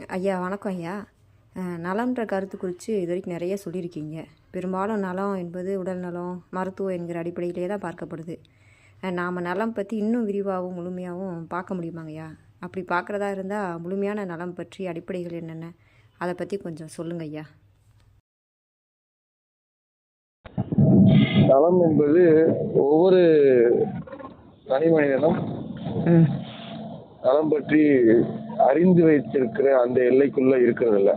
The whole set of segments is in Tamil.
ஐயா வணக்கம் ஐயா. நலம்ன்ற கருத்து குறித்து இது வரைக்கும் நிறைய சொல்லியிருக்கீங்க. பெரும்பாலும் நலம் என்பது உடல் நலம் மருத்துவம் என்கிற அடிப்படையிலே தான் பார்க்கப்படுது. நாம் நலம் பற்றி இன்னும் விரிவாகவும் முழுமையாகவும் பார்க்க முடியுமாங்கய்யா அப்படி பார்க்குறதா இருந்தால் முழுமையான நலம் பற்றி அடிப்படைகள் என்னென்ன அதை பற்றி கொஞ்சம் சொல்லுங்க ஐயா. நலம் என்பது ஒவ்வொரு தனி மனிதனும் நலம் பற்றி அறிந்து வைத்திருக்கிற அந்த எல்லைக்குள்ள இருக்கிறது இல்ல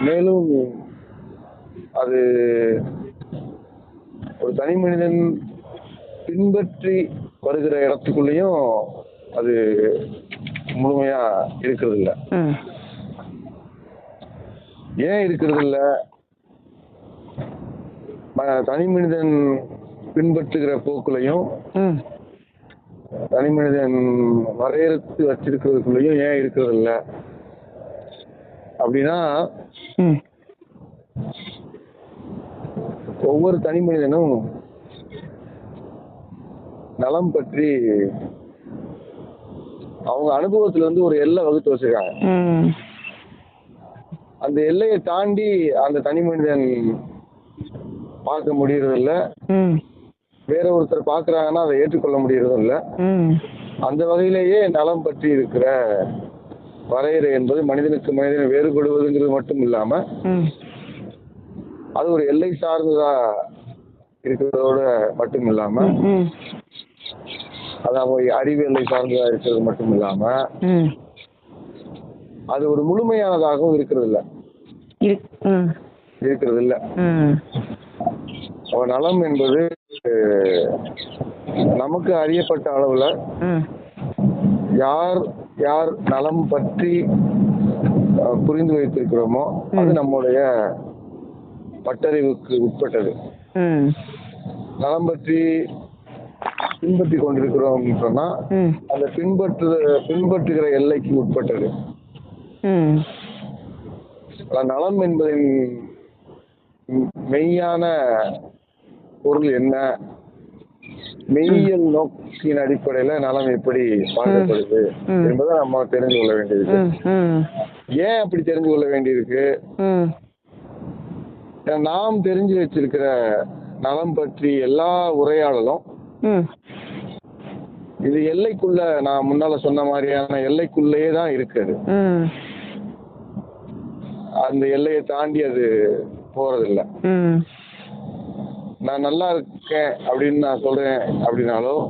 மேலும் அது ஒரு தனி மனிதன் பின்பற்றி வருகிற இடத்துக்குள்ளேயும் அது முழுமையா இருக்கிறது இல்ல ஏன் இருக்கிறது இல்ல தனி மனிதன் பின்பற்றுகிற போக்குலையும் தனி மனிதன் வரையறுத்து வச்சிருக்கிறதுக்குள்ளேயும் ஏன் இருக்கிறது இல்ல அப்படின்னா ஒவ்வொரு தனி மனிதனும் நலம் பற்றி அவங்க அனுபவத்துல இருந்து ஒரு எல்லை வகுத்து வச்சிருக்காங்க. அந்த எல்லையை தாண்டி அந்த தனி மனிதன் பார்க்க முடியறது இல்ல வேற ஒருத்தர் பார்க்கறாங்கன்னா அதை ஏற்றுக்கொள்ள முடியறதும் இல்ல. அந்த வகையிலேயே நலம் பற்றி இருக்கிற வரையறை என்பது மனிதனுக்கு மனிதன் வேறுபடுவதுங்கிறது மட்டும் இல்லாம அது ஒரு எல்லை சார்ந்ததா இருக்கிறதோட மட்டும் இல்லாம ம் அது அவங்க அறிவு எல்லை சார்ந்ததா இருக்கிறது மட்டும் இல்லாம அது ஒரு முழுமையானதாகவும் இருக்கிறது இல்ல. இருக்கிறது இல்ல. நலம் என்பது அஹ், நமக்கு அறியப்பட்ட அளவுல யார் யார் நலம் பற்றி புரிந்து வைத்திருக்கிறோமோ அது நம்முடைய பட்டறிவுக்கு உட்பட்டது. நலம் பற்றி பின்பற்றி கொண்டிருக்கிறோம் சொன்னா அந்த பின்பற்று பின்பற்றுகிற எல்லைக்கு உட்பட்டது. நலம் என்பதின் மெய்யான பொருள் என்ன? மெய்யியல் நோக்கின் அடிப்படையில நலம் எப்படி பார்க்கப்படுது. என்பதை நம்ம தெரிந்து கொள்ள ம் ஏன் அப்படி தெரிந்து கொள்ள வேண்டியிருக்கு? நாம் தெரிஞ்சு வச்சிருக்கிற நலம் பற்றி எல்லா உரையாடலும் இது எல்லைக்குள்ள நான் முன்னால சொன்ன மாதிரியான எல்லைக்குள்ளேயே தான் இருக்குது. ம். அந்த எல்லையை தாண்டி அது போறதில்ல. நான் நல்லா இருக்கேன் அப்படின்னு நான் சொல்றேன் அப்படின்னாலும்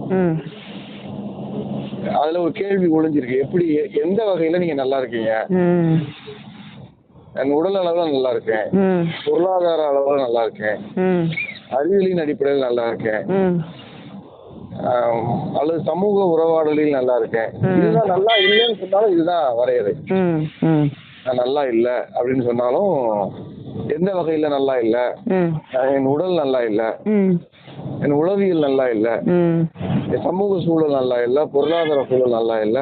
அதுல ஒரு கேள்வி ஒளிஞ்சிருக்கு. எப்படி எந்த வகையில நீங்க நல்லா இருக்கீங்க? என் உடல் அளவுல நல்லா இருக்கேன். பொருளாதார அளவுல நல்லா இருக்கேன். அறிவியலின் அடிப்படையில் நல்லா இருக்கேன். அல்லது சமூக உறவாடலில் நல்லா இருக்கேன். இதுதான் நல்லா இல்லைன்னு சொன்னாலும் இதுதான் வரையறை. நான் நல்லா இல்ல அப்படின்னு சொன்னாலும் எந்த வகையில நல்லா இல்ல? என் உடல் நல்லா இல்ல. என் உளவியல் நல்லா இல்ல. என் சமூக சூழல் நல்லா இல்ல. பொருளாதார சூழல் நல்லா இல்ல.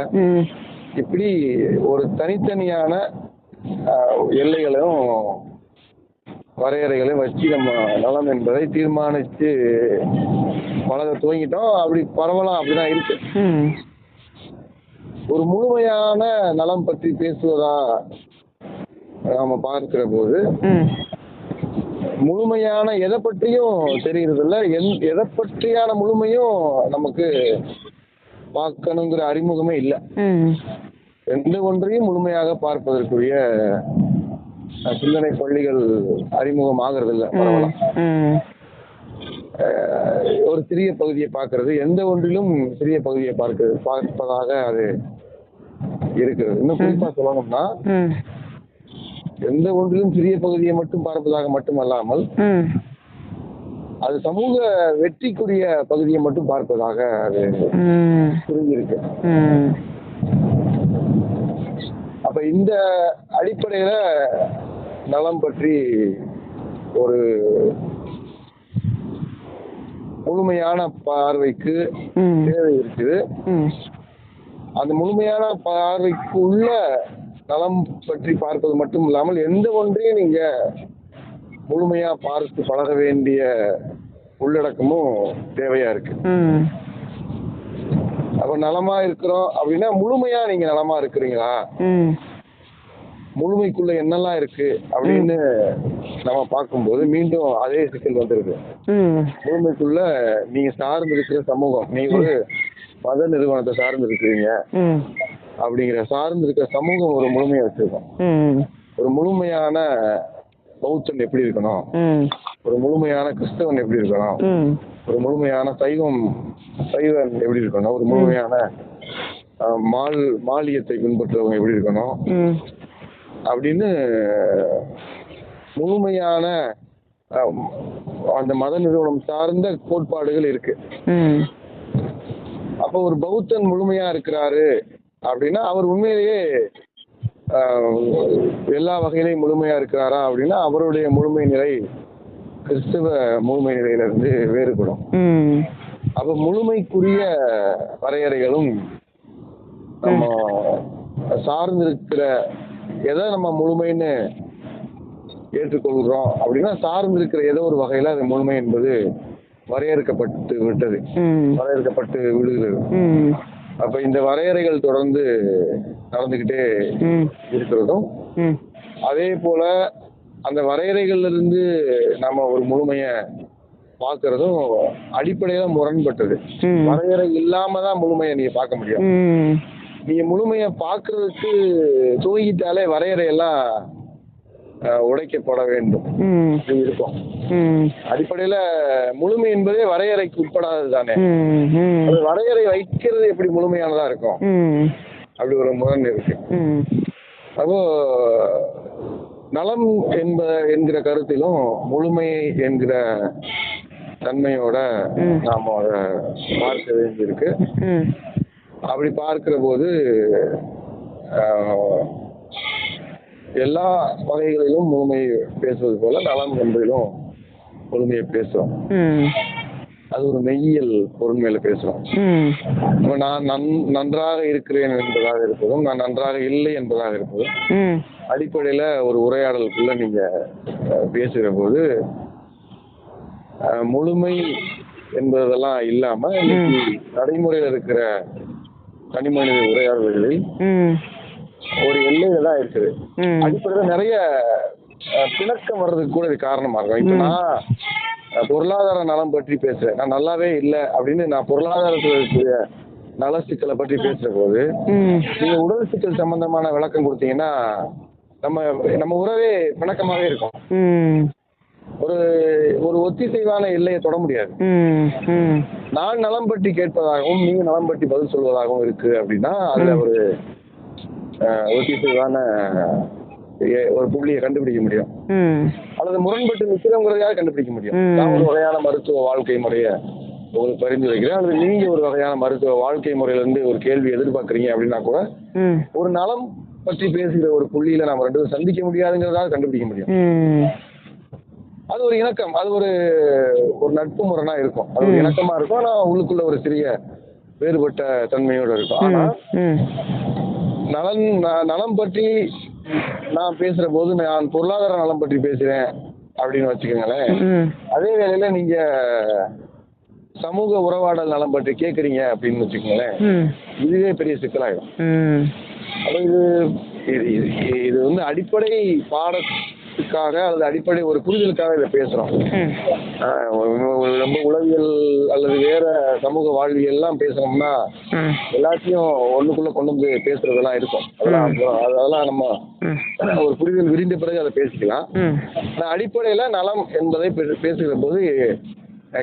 இப்படி ஒரு தனித்தனியான எல்லைகளையும் வரையறைகளையும் வச்சு நம்ம நலம் என்பதை தீர்மானித்து பழக துவங்கிட்டோம். அப்படி பரவலாம் அப்படிதான் இருக்கு. ஒரு முழுமையான நலம் பற்றி பேசுவதா நாம பார்க்கிற போது முழுமையான எதை பற்றியும் தெரியறது இல்ல எதை பற்றியான முழுமையும் நமக்கு பார்க்கணுங்கிற அறிமுகமே இல்லை. எந்த ஒன்றையும் முழுமையாக பார்ப்பதற்குரிய சிந்தனை பள்ளிகள் அறிமுகம் ஆகிறது இல்ல ஒரு சிறிய பகுதியை பார்க்கிறது. எந்த ஒன்றிலும் சிறிய பகுதியை பார்க்கிறது பார்ப்பதாக அது இருக்கிறது. இன்னும் குறிப்பா சொல்லணும்னா எந்த ஒன்றிலும் சிறிய பகுதியை மட்டும் பார்ப்பதாக மட்டுமல்லாமல் அது சமூக வெற்றிக்குரிய பகுதியை மட்டும் பார்ப்பதாக அது புரிஞ்சிருக்கு. அப்ப இந்த அடிப்படையில நலம் பற்றி ஒரு முழுமையான பார்வைக்கு தேவை இருக்குது. அந்த முழுமையான பார்வைக்கு உள்ள நலம் பற்றி பார்ப்பது மட்டும் இல்லாமல் எந்த ஒன்றையும் நீங்க முழுமையா பார்த்து பழக வேண்டிய உள்ளடக்கமும் தேவையா இருக்கு. அப்ப நலமா இருக்கிறோம் அப்படின்னா முழுமையா நீங்க நலமா இருக்கிறீங்களா? முழுமைக்குள்ள என்னெல்லாம் இருக்கு அப்படின்னு நம்ம பார்க்கும்போது மீண்டும் அதே சிக்கல் வந்துருது. ம். முழுமைக்குள்ள நீங்க சார்ந்து இருக்கிற சமூகம் நீங்க ஒரு மத நிறுவனத்தை சார்ந்து இருக்கிறீங்க அப்படிங்கிற சார்ந்து இருக்கிற சமூகம் ஒரு முழுமையை வச்சிருக்கோம். ஒரு முழுமையான பௌத்தன் எப்படி இருக்கணும்? ஒரு முழுமையான கிறிஸ்தவன் எப்படி இருக்கணும்? ஒரு முழுமையான சைவம் சைவன் எப்படி இருக்கணும்? ஒரு முழுமையான மால் மாலியத்தை பின்பற்றுறவங்க எப்படி இருக்கணும்? அப்படின்னு முழுமையான அந்த மத நிறுவனம் சார்ந்த கோட்பாடுகள் இருக்கு. அப்போ ஒரு பௌத்தன் முழுமையா இருக்கிறாரு அப்படின்னா அவர் உண்மையிலேயே எல்லா வகையிலையும் முழுமையா இருக்கிறாரா அப்படின்னா அவருடைய முழுமை நிலை கிறிஸ்துவ முழுமை நிலையில இருந்து வேறுபடும் அப்ப முழுமைக்குரிய வரையறைகளும் நம்ம சார்ந்திருக்கிற எதை நம்ம முழுமைன்னு ஏற்றுக்கொள்கிறோம் அப்படின்னா சார்ந்திருக்கிற ஏதோ ஒரு வகையில அது முழுமை என்பது வரையறுக்கப்பட்டு விட்டது. வரையறுக்கப்பட்டு விடுகிறது அப்ப இந்த வரையறைகள் தொடர்ந்து நடந்துகிட்டே இருக்கிறதும் அதே போல அந்த வரையறைகள்ல இருந்து நம்ம ஒரு முழுமைய பார்க்கறதும் அடிப்படையில முரண்பட்டது. வரையறை இல்லாம தான் முழுமையை நீங்க பார்க்க முடியும். நீங்க முழுமைய பார்க்கறதுக்கு துவங்கிட்டாலே வரையறையெல்லாம் அஹ், உடைக்கப்பட வேண்டும். இருக்கும். அடிப்படையில முழுமை என்பதே வரையறைக்கு உட்படாதது தானே அது வரையறை வைக்கிறது எப்படி முழுமையானதா இருக்கும்? அப்படி ஒரு முரண் இருக்கு. அப்போ நலம் என்ப என்கிற கருத்திலும் முழுமை என்கிற தன்மையோட. நாம பார்க்க வேண்டியிருக்கு. அப்படி பார்க்கிற போது எல்லா வகைகளிலும் முழுமை பேசுவது போல நலம் என்பதிலும் முழுமையை பேசுறோம். அது ஒரு மெய்யியல் பொருண்மையில பேசுறோம். ம். அப்ப நான் நன்- நன்றாக இருக்கிறேன் என்பதாக இருப்பதும் நான் நன்றாக இல்லை என்பதாக இருப்பதும் அடிப்படையில ஒரு உரையாடலுக்குள்ள நீங்க பேசுகிற போது முழுமை என்பதெல்லாம் இல்லாம இன்னைக்கு நடைமுறையில் இருக்கிற தனி மனித உரையாடல்களில் ஒரு எல்லையில தான் இருக்குது. அடிப்படையில நிறைய பிணக்கம் வர்றதுக்கு கூட இது காரணமா இருக்கும். இப்ப நான் பொருளாதார நலம் பற்றி பேசுறேன். நான் நல்லாவே இல்லை அப்படின்னு நான் பொருளாதாரத்தில் இருக்கக்கூடிய நல சிக்கலை பற்றி பேசுற போது நீங்க உடல் சிக்கல் சம்பந்தமான விளக்கம் கொடுத்தீங்கன்னா நம்ம நம்ம உறவே பிணக்கமாவே இருக்கும். ஒரு ஒரு ஒத்திசைவான எல்லையை தொட முடியாது. நான் நலம் பற்றி கேட்பதாகவும் நீங்க நலம் பற்றி பதில் சொல்வதாகவும் இருக்கு அப்படின்னா அதுல ஒரு ஒத்திசைவான ஒரு புள்ளியை கண்டுபிடிக்க முடியும். அல்லது முரண்பட்டு நிற்கிறவங்கிறதையாக கண்டுபிடிக்க முடியும். நான் ஒரு வகையான மருத்துவ வாழ்க்கை முறைய உங்களுக்கு பரிந்துரைக்கிறேன். அல்லது நீங்க ஒரு வகையான மருத்துவ வாழ்க்கை முறையில இருந்து ஒரு கேள்வி எதிர்பார்க்கறீங்க அப்படின்னா கூட ஒரு நலம் பற்றி பேசுகிற ஒரு புள்ளியில நாம ரெண்டு பேரும் சந்திக்க முடியாதுங்கிறதாக கண்டுபிடிக்க முடியும். அது ஒரு இணக்கம். அது ஒரு ஒரு நட்பு முரணா இருக்கும். அது ஒரு இணக்கமா இருக்கும். ஆனா உள்ளுக்குள்ள ஒரு சிறிய வேறுபட்ட தன்மையோட இருக்கும். ஆனா நலன் நலம் பற்றி நான் பேசுற போது நான் பொருளாதார நலம் பற்றி பேசுறேன் அப்படின்னு வச்சுக்கோங்களேன். அதே வேளையில நீங்க சமூக உறவாடல் நலம் பற்றி கேக்குறீங்க அப்படின்னு வச்சுக்கோங்களேன். இதுவே பெரிய சிக்கலாயிடும். இது இது வந்து அடிப்படை பாடத்துக்காக அல்லது அடிப்படை ஒரு புரிதலுக்காக இதை பேசுறோம். ரொம்ப உளவியல் அல்லது வேற சமூக வாழ்வியல் எல்லாம் பேசணும்னா ம். எல்லாத்தையும் ஒண்ணுக்குள்ள கொண்டு வந்து பேசுறதெல்லாம் இருக்கும். அதெல்லாம் அதெல்லாம் நம்ம ஒரு புரிதல் விரிந்த பிறகு அதை பேசிக்கலாம். ஆனா அடிப்படையில நலம் என்பதை பேசுகிற போது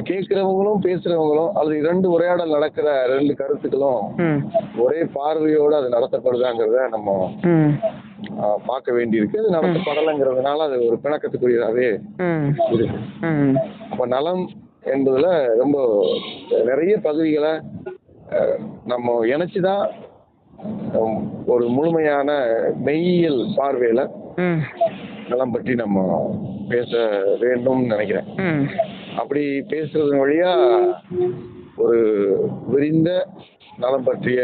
கேட்கிறவங்களும் பேசுறவங்களும் அல்லது இரண்டு உரையாடல் நடக்கிற ரெண்டு கருத்துக்களும் ஒரே பார்வையோடு அது நடத்தப்படுதாங்கிறத நம்ம பார்க்க வேண்டியிருக்கு. அது நடத்தப்படலைங்கிறதுனால அது ஒரு பிணக்கத்துக்குரியதாவே ம். இருக்கு அப்ப நலம் என்பதுல ரொம்ப நிறைய பகுதிகளை நம்ம இணைச்சுதான் ஒரு முழுமையான மெய்யியல் பார்வையில நலம் பற்றி நம்ம பேச வேண்டும்னு நினைக்கிறேன். அப்படி பேசுறதன் வழியா ஒரு விரிந்த நலம் பற்றிய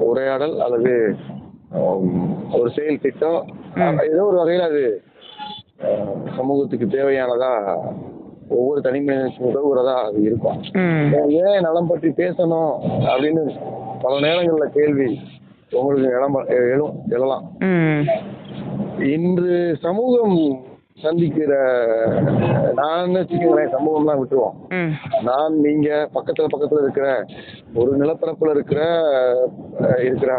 உரையாடல் அல்லது ஒரு செயல் திட்டம். ஏதோ ஒரு வகையில் அது சமூகத்துக்கு தேவையானதா ஒவ்வொரு தனி மனிதனுக்கு உதவுறதா அது இருக்கும். ஏன் நலம் பற்றி பேசணும் அப்படின்னு பல நேரங்கள்ல கேள்வி உங்களுக்கு எழலாம் இன்று சமூகம் சந்திக்கிற நான் வச்சுக்கோங்களேன் சமூகம்லாம் விட்டுருவோம். நான் நீங்க பக்கத்துல பக்கத்துல இருக்கிற ஒரு நிலப்பரப்புல இருக்கிற இருக்கிற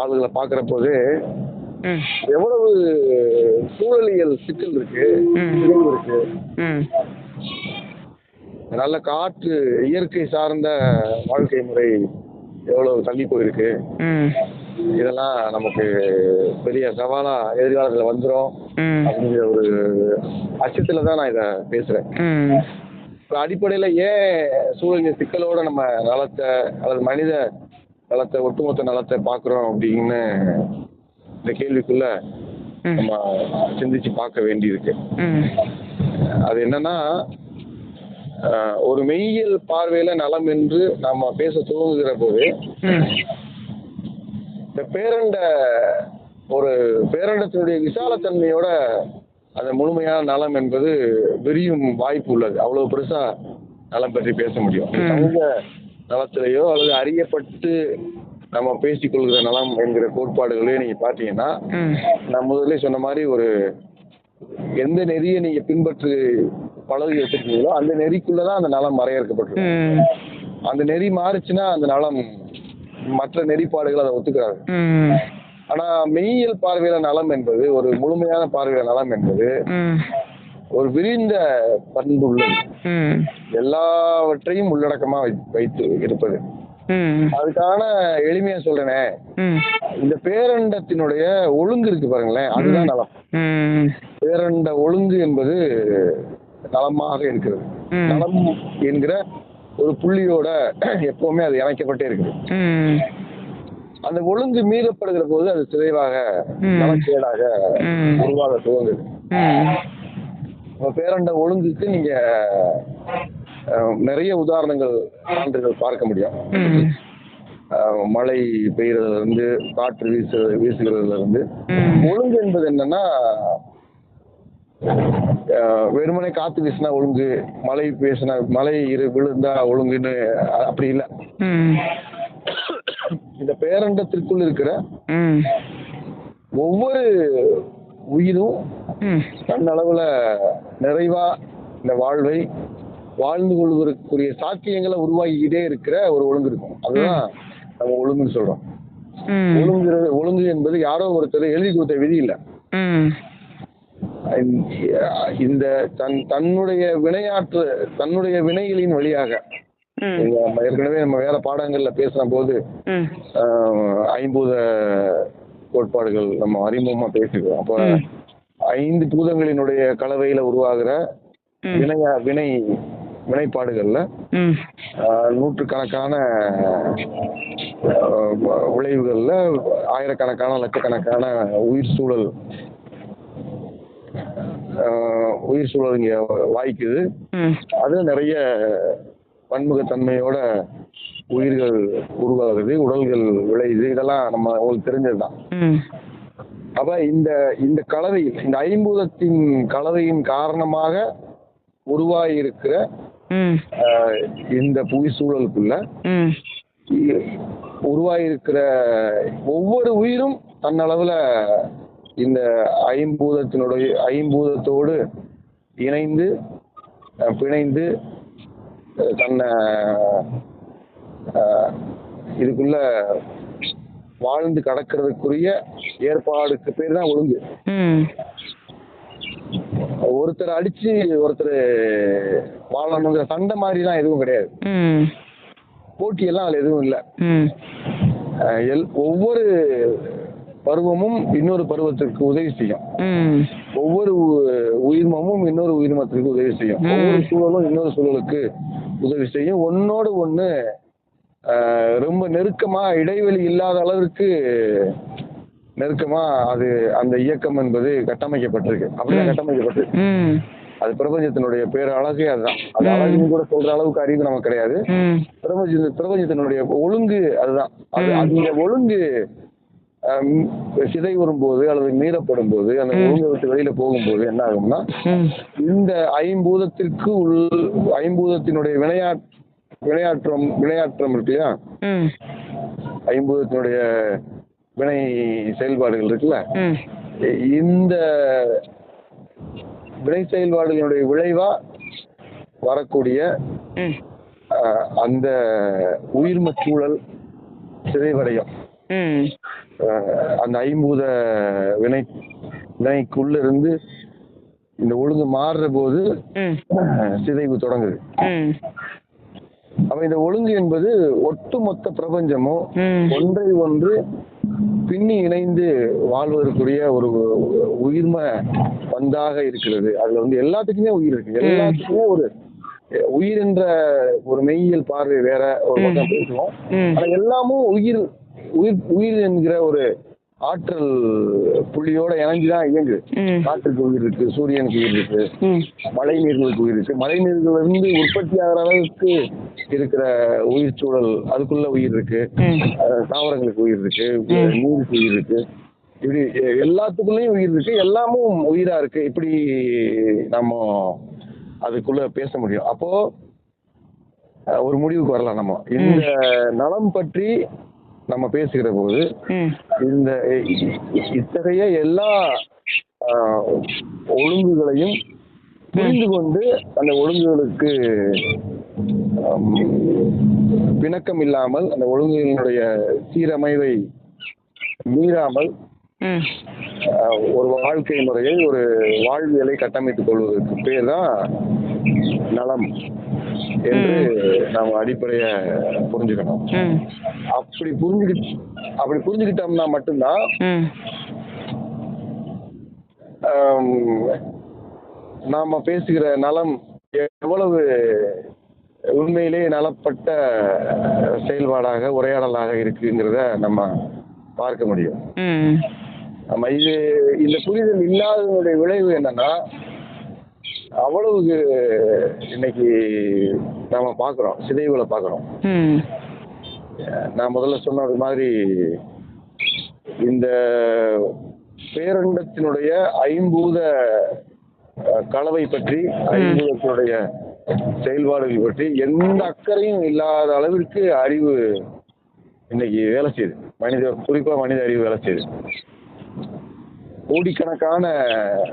ஆளுகளை பாக்குற போது எவ்வளவு சூழலியல் சிக்கல் இருக்கு இருக்கு. நல்ல காற்று இயற்கை சார்ந்த வாழ்க்கை முறை எவ்வளவு தள்ளி போயிருக்கு. இதெல்லாம் நமக்கு பெரிய சவாலா எதிர்காலத்துல வந்துரும். அப்படிங்கிற ஒரு அச்சத்துல தான் நான் இதை பேசுறேன். அடிப்படையில ஏன் சூழலியல் சிக்கலோட நம்ம நலத்தை அல்லது மனித நலத்தை ஒட்டுமொத்த நலத்தை பாக்குறோம் அப்படின்னு இந்த கேள்விக்குள்ள. நம்ம சிந்திச்சு பார்க்க வேண்டியிருக்கு. அது என்னன்னா ஒரு மெய்யியல் பார்வையில நலம் என்று நாம பேச துவங்குகிற போது இந்த பேரண்ட ஒரு பேரண்டத்தினுடைய விசாலத்தன்மையோட அந்த முழுமையான நலம் என்பது விரியும் வாய்ப்பு உள்ளது. அவ்வளவு பெருசா நலம் பற்றி பேச முடியும். சமூக நலத்திலேயோ அல்லது அறியப்பட்டு நம்ம பேசிக்கொள்கிற நலம் என்கிற கோட்பாடுகளையும் நீங்க பாத்தீங்கன்னா நான் முதல்ல சொன்ன மாதிரி ஒரு எந்த நெறியை நீங்க பின்பற்று பழகி வச்சிருக்கீங்களோ அந்த நெறிக்குள்ளதான் அந்த நலம் வரையறுக்கப்பட்டிருக்கும். அந்த நெறி மாறுச்சுன்னா அந்த நலம் மற்ற நெறிப்பாடுகள் அதை ஒத்துக்கிறாங்க. ஆனா மெய்யியல் பார்வையில நலம் என்பது ஒரு முழுமையான பார்வையில நலம் என்பது ஒரு விரிந்த பண்பு உள்ளது ம். எல்லாவற்றையும் உள்ளடக்கமா வைத்து இருப்பது. அதுக்கான எளிமையா சொல்றேனே. இந்த பேரண்டத்தினுடைய ஒழுங்கு இருக்கு பாருங்களேன் அதுதான் நலம். பேரண்ட ஒழுங்கு என்பது நலமாக இருக்கிறது. நலம் என்கிற ஒரு புள்ளியோட எப்பவுமே அது இணைக்கப்பட்டே இருக்குது. ம். அந்த ஒழுங்கு மீறப்படுகிற போது அது சிதைவாக. நலக்கேடாக. உருவாக துவங்குது. உங்க பேரண்ட ஒழுங்குக்கு நீங்க நிறைய உதாரணங்கள் சான்றுகள் பார்க்க முடியும். மழை பெய்யறதுல இருந்து காற்று வீசு வீசுகிறதுல இருந்து. ஒழுங்கு என்பது என்னன்னா வெறுமனே காத்து வீசினா ஒழுங்கு மழை பேசினா மழை இரு விழுந்தா ஒழுங்குன்னு அப்படி இல்லை. இந்த பேரண்டத்திற்குள் இருக்கிற ஒவ்வொரு உயிரும் தன்னளவுல நிறைவா இந்த வாழ்வை வாழ்ந்து கொள்வதற்குரிய சாத்தியங்களை உருவாக்கிக்கிட்டே இருக்கிற ஒரு ஒழுங்கு இருக்கும். அதுதான் நம்ம ஒழுங்குன்னு சொல்றோம். ஒழுங்கு ஒழுங்கு என்பது யாரோ ஒருத்தர் எழுதி கொடுத்த விதி இல்ல. இந்த தன் தன்னுடைய வினையாற்று தன்னுடைய வினைகளின் வழியாக. ஏற்கனவே நம்ம வேற பாடங்கள்ல பேசுற போது ஐம்பூத கோட்பாடுகள் நம்ம அறிமுகமா பேசிக்கிறோம் அப்போ. ஐந்து பூதங்களினுடைய கலவையில உருவாகிற. வினைய வினை வினைப்பாடுகள்ல நூற்றுக்கணக்கான ஆஹ், விளைவுகள்ல ஆயிரக்கணக்கான லட்சக்கணக்கான உயிர் சூழல் உயிர் சூழல் இங்க வாய்க்குது அது நிறைய பன்முகத்தன்மையோட உயிர்கள் உருவாகுது உடல்கள் விளையுது. இதெல்லாம் நம்ம உங்களுக்கு தெரிஞ்சதுதான். அப்ப இந்த இந்த கலவை இந்த ஐம்பூதத்தின் கலவையின் காரணமாக உருவாகி இருக்கிற ம் இந்த புவி சூழலுக்குள்ள ம். உருவாகி இருக்கிற ஒவ்வொரு உயிரும் தன்னளவுல இந்த ஐம்பூதத்தினுடைய ஐம்பூதத்தோடு இணைந்து பிணைந்து தன்னை இதுக்குள்ள வாழ்ந்து கடக்கிறதுக்குரிய ஏற்பாடுக்கு பேர் தான் ஒழுங்கு. ஒருத்தர் அடிச்சு ஒருத்தர் வாழணுங்கிற சண்டை மாதிரிலாம் எதுவும் கிடையாது. போட்டியெல்லாம் அதுல எதுவும் இல்லை. ஒவ்வொரு பருவமும் இன்னொரு பருவத்திற்கு உதவி செய்யும். ஒவ்வொரு உயிர்மமும் இன்னொரு உயிர்மத்திற்கு உதவி செய்யும். ஒவ்வொரு சூழலும் இன்னொரு சூழலுக்கு உதவி செய்யும். ஒன்னோடு ஒண்ணு ரொம்ப நெருக்கமா இடைவெளி இல்லாத அளவிற்கு நெருக்கமா அது அந்த இயக்கம் என்பது கட்டமைக்கப்பட்டிருக்கு. அப்படிதான். கட்டமைக்கப்பட்டிருக்கு. அது பிரபஞ்சத்தினுடைய பேர் அழகே அதுதான். அது. அழகுன்னு கூட சொல்ற அளவுக்கு அறிவு நமக்கு கிடையாது. பிரபஞ்ச பிரபஞ்சத்தினுடைய ஒழுங்கு அதுதான். அது. அந்த ஒழுங்கு ஆம், சிதைவுறும் போது அல்லது மீறப்படும் போது அந்த ஒழுங்கை விட்டு வெளியில போகும்போது என்ன ஆகும்னா இந்த ஐம்பூதத்திற்கு உள் ஐம்பூதத்தினுடைய வினையா வினையாற்றம் வினையாற்றம் இருக்கு இல்லையா? ஐம்பூதத்தினுடைய வினை செயல்பாடுகள் இருக்குல்ல? இந்த வினை செயல்பாடுகளுடைய விளைவா வரக்கூடிய அந்த உயிர்ம சூழல் சிதைவடையும். அந்த ஐம்பூத வினை வினைக்குள்ள இருந்து இந்த ஒழுங்கு மாறுற போது சிதைவு தொடங்குது. அப்ப இந்த ஒழுங்கு என்பது ஒட்டுமொத்த பிரபஞ்சமும் ஒன்றை ஒன்று பின்னி இணைந்து வாழ்வதற்குரிய ஒரு உயிர்ம பந்தாக இருக்கிறது. அதுல வந்து எல்லாத்துக்குமே உயிர் இருக்கு. எல்லாத்துக்குமே ஒரு உயிர் என்ற ஒரு மெய்யியல் பார்வை வேற ஒரு பக்கம் பேசுவோம் ஆனா எல்லாமும் உயிர் உயிர் உயிர் என்கிற ஒரு ஆற்றல் புள்ளியோட இணைஞ்சுதான் இயங்குது ம். காற்றுக்கு உயிர் இருக்கு சூரியனுக்கு உயிர் இருக்கு மழை நீர்களுக்கு உயிர் இருக்கு. மழை நீர்கள் இருந்து உற்பத்தி ஆகிற அளவுக்கு இருக்கிற உயிர் சூழல் அதுக்குள்ள உயிர் இருக்கு. தாவரங்களுக்கு உயிர் இருக்கு நீருக்கு உயிர் இருக்கு. இப்படி எல்லாத்துக்குள்ளேயும் உயிர் இருக்கு எல்லாமும் உயிரா இருக்கு. இப்படி நம்ம அதுக்குள்ள பேச முடியும். அப்போ ஒரு முடிவுக்கு வரலாம் நம்ம. இந்த நலம் பற்றி நம்ம பேசுகிற போது இந்த இத்தகைய எல்லா ஒழுங்குகளையும் புரிந்து கொண்டு அந்த ஒழுங்குகளுக்கு பிணக்கம் இல்லாமல் அந்த ஒழுங்குகளினுடைய சீரமைவை மீறாமல் ஒரு வாழ்க்கை முறையை ஒரு வாழ்வியலை கட்டமைத்துக் கொள்வதற்கு பேர் தான் நலம். என்று நாம் அடிப்படைய புரிஞ்சுக்கணும். அப்படி புரிஞ்சுக்கிட்டு அப்படி புரிஞ்சுக்கிட்டோம்னா மட்டும்தான் நாம பேசுகிற நலம் எவ்வளவு உண்மையிலே நலப்பட்ட செயல்பாடாக உரையாடலாக இருக்குங்கிறத நம்ம பார்க்க முடியும். நம்ம இது இந்த புரிதல் இல்லாததனுடைய விளைவு என்னன்னா அவ்வளவு இன்னைக்கு நாம பார்க்குறோம் சிதைவுகளை பார்க்குறோம் ம். நான் முதல்ல சொன்னது மாதிரி இந்த பேரண்டத்தினுடைய ஐம்பூத கலவை பற்றி ஐம்பூதத்தினுடைய செயல்பாடுகள் பற்றி எந்த அக்கறையும் இல்லாத அளவிற்கு அறிவு இன்னைக்கு வேலை செய்யுது. மனித குறிப்பா மனித அறிவு வேலை செய்யுது. கோடிக்கணக்கான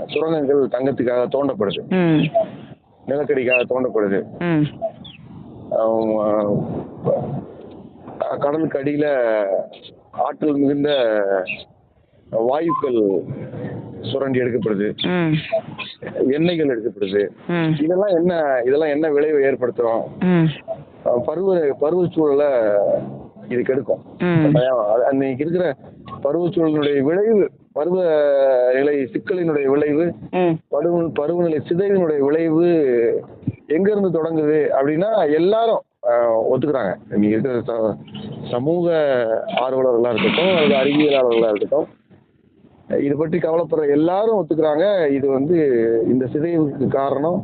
சுரங்கங்கள் தங்கத்துக்காக தோண்டப்படுது. நிலக்கடிக்காக தோண்டப்படுது. கடலுக்கு அடியில ஆற்றல் மிகுந்த வாயுக்கள் சுரண்டி எடுக்கப்படுது. எண்ணெய்கள் எடுக்கப்படுது. இதெல்லாம் என்ன இதெல்லாம் என்ன விளைவை ஏற்படுத்தும்? ம். ஆஹ் பருவ பருவச்சூழலை இது கெடுக்கும் அன்னைக்கு இருக்கிற பருவச்சூழலினுடைய விளைவு பருவ நிலை சிக்கலினுடைய விளைவு பருவ பருவநிலை சிதைவினுடைய விளைவு எங்க இருந்து தொடங்குது அப்படின்னா எல்லாரும் ஒத்துக்கிறாங்க. நீங்க இருக்கிற சமூக ஆர்வலர்களா இருக்கட்டும் அல்லது அறிவியலாளர்களா இருக்கட்டும் இது பற்றி கவலைப்படுற எல்லாரும் ஒத்துக்கிறாங்க. இது வந்து இந்த சிதைவுக்கு காரணம்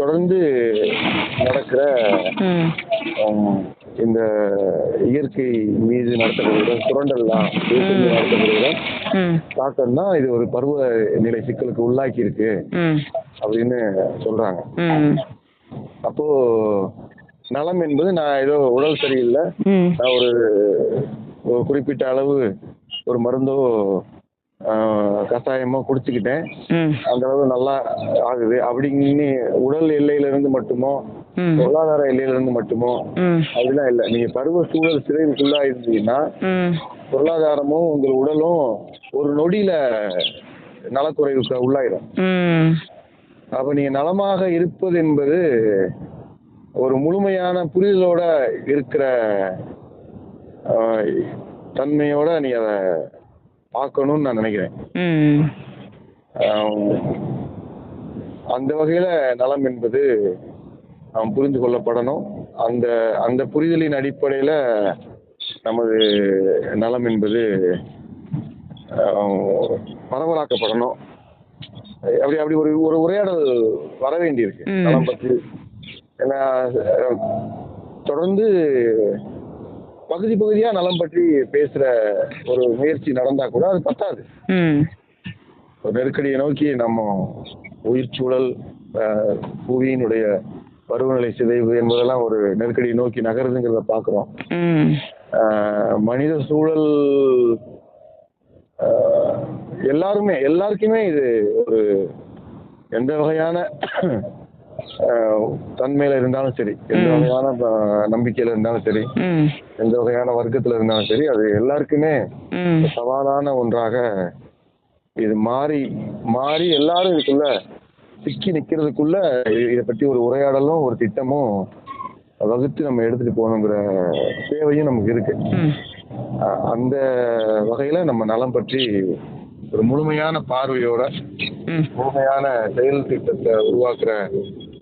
தொடர்ந்து நடக்கிற இந்த இயற்கை மீது நடத்தப்படுகிற சுரண்டல்லாம் நடத்தப்படுகிற தாக்கம் தான் இது ஒரு பருவ நிலை சிக்கலுக்கு உள்ளாக்கி இருக்கு அப்படின்னு சொல்றாங்க. அப்போ நலம் என்பது நான் ஏதோ உடல் சரியில்லை. நான் ஒரு ஒரு குறிப்பிட்ட அளவு ஒரு மருந்தோ கஷாயமோ குடிச்சுக்கிட்டேன். அந்த அளவு நல்லா ஆகுது. அப்படின்னு உடல் எல்லையில இருந்து மட்டுமோ பொருளாதார எல்லையில இருந்து மட்டுமோ அப்படிலாம் இல்லை. நீங்க பருவ சூழல் சிதைவுக்குள்ளா இருந்தீங்கன்னா பொருளாதாரமும் உங்கள் உடலும் ஒரு நொடியில நலக்குறைவுக்கு உள்ளாயிரும். அப்ப நீங்க நலமாக இருப்பது என்பது ஒரு முழுமையான புரிதலோட இருக்கிற தன்மையோட நீ அதை பார்க்கணும்னு நான் நினைக்கிறேன். அந்த வகையில நலம் என்பது நாம் புரிந்து கொள்ளப்படணும். அந்த அந்த புரிதலின் அடிப்படையில நமது நலம் என்பது பரவலாக்கப்படணும். அப்படி அப்படி ஒரு ஒரு உரையாடல் வர வேண்டியிருக்கு. நலம் பற்றி. ஏன்னா தொடர்ந்து பகுதி பகுதியா நலம் பற்றி பேசுற ஒரு முயற்சி நடந்தா கூட அது பத்தாது. ஒரு நெருக்கடியை நோக்கி நம்ம உயிர் சூழல் புவியினுடைய பருவநிலை சிதைவு என்பதெல்லாம் ஒரு நெருக்கடியை நோக்கி நகருதுங்கிறத பார்க்குறோம் ம். மனித சூழல் எல்லாருமே எல்லாருக்குமே இது ஒரு எந்த வகையான தன்மையில இருந்தாலும் சரி எந்த. வகையான நம்பிக்கையில இருந்தாலும் சரி எந்த வகையான வர்க்கத்துல இருந்தாலும் சரி அது எல்லாருக்குமே சவாலான ஒன்றாக இது மாறி மாறி எல்லாரும் இதுக்குள்ள சிக்கி நிக்கிறதுக்குள்ள இதை பற்றி ஒரு உரையாடலும் ஒரு திட்டமும் வகுத்து நம்ம எடுத்துட்டு போகணுங்கிற தேவையும் நமக்கு இருக்கு. அந்த வகையில நம்ம நலம் பற்றி ஒரு முழுமையான பார்வையோட முழுமையான செயல் திட்டத்தை உருவாக்குற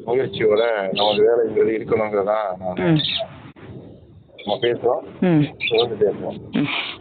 முயற்சியோட நமக்கு வேலைங்கிறது இருக்கணுங்கிறதா நம்ம பேசுறோம். ம். தொடர்ந்து பேசுவோம். ம்.